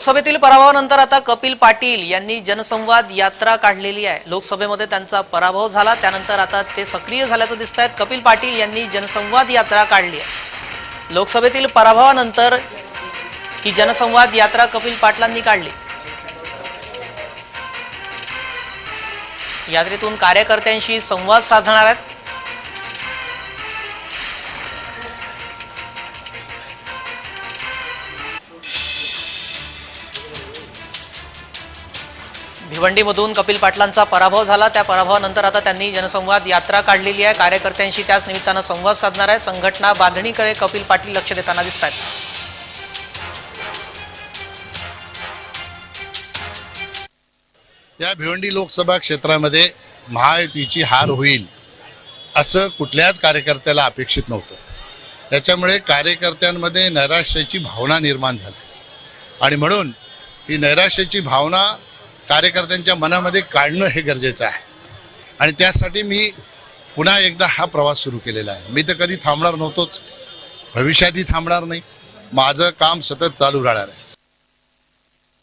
लोकसभेतील पराभवानंतर आता कपिल पाटील यांनी जनसंवाद यात्रा काढलेली आहे. लोकसभेमध्ये त्यांचा पराभव झाला त्यानंतर आता ते सक्रिय झाल्याचं दिसत आहेत कपिल पाटील यांनी जनसंवाद यात्रा काढली आहे. लोकसभेतील पराभवानंतर ही जनसंवाद यात्रा कपिल पाटलांनी काढली. यात्रेतून कार्यकर्त्यांशी संवाद साधणार आहेत. भिवंडीमधून कपिल पाटलांचा पराभव झाला. त्या पराभवानंतर आता त्यांनी जनसंवाद यात्रा काढलेली आहे. कार्यकर्त्यांशी त्याच निमित्तानं संवाद साधणार आहे. संघटना बांधणीकडे कपिल पाटील लक्ष देताना दिसत आहेत. या भिवंडी लोकसभा क्षेत्रामध्ये महायुतीची हार होईल असं कुठल्याच कार्यकर्त्याला अपेक्षित नव्हतं. त्याच्यामुळे कार्यकर्त्यांमध्ये नैराश्याची भावना निर्माण झाली. आणि म्हणून ही नैराश्याची भावना कार्यकर्त्यांच्या मनामध्ये काढणं हे गरजेचं आहे. आणि त्यासाठी मी पुन्हा एकदा हा प्रवास सुरू केलेला आहे. मी तर कधी थांबणार नव्हतोच. भविष्यातही थांबणार नाही. माझं काम सतत चालू राहणार आहे.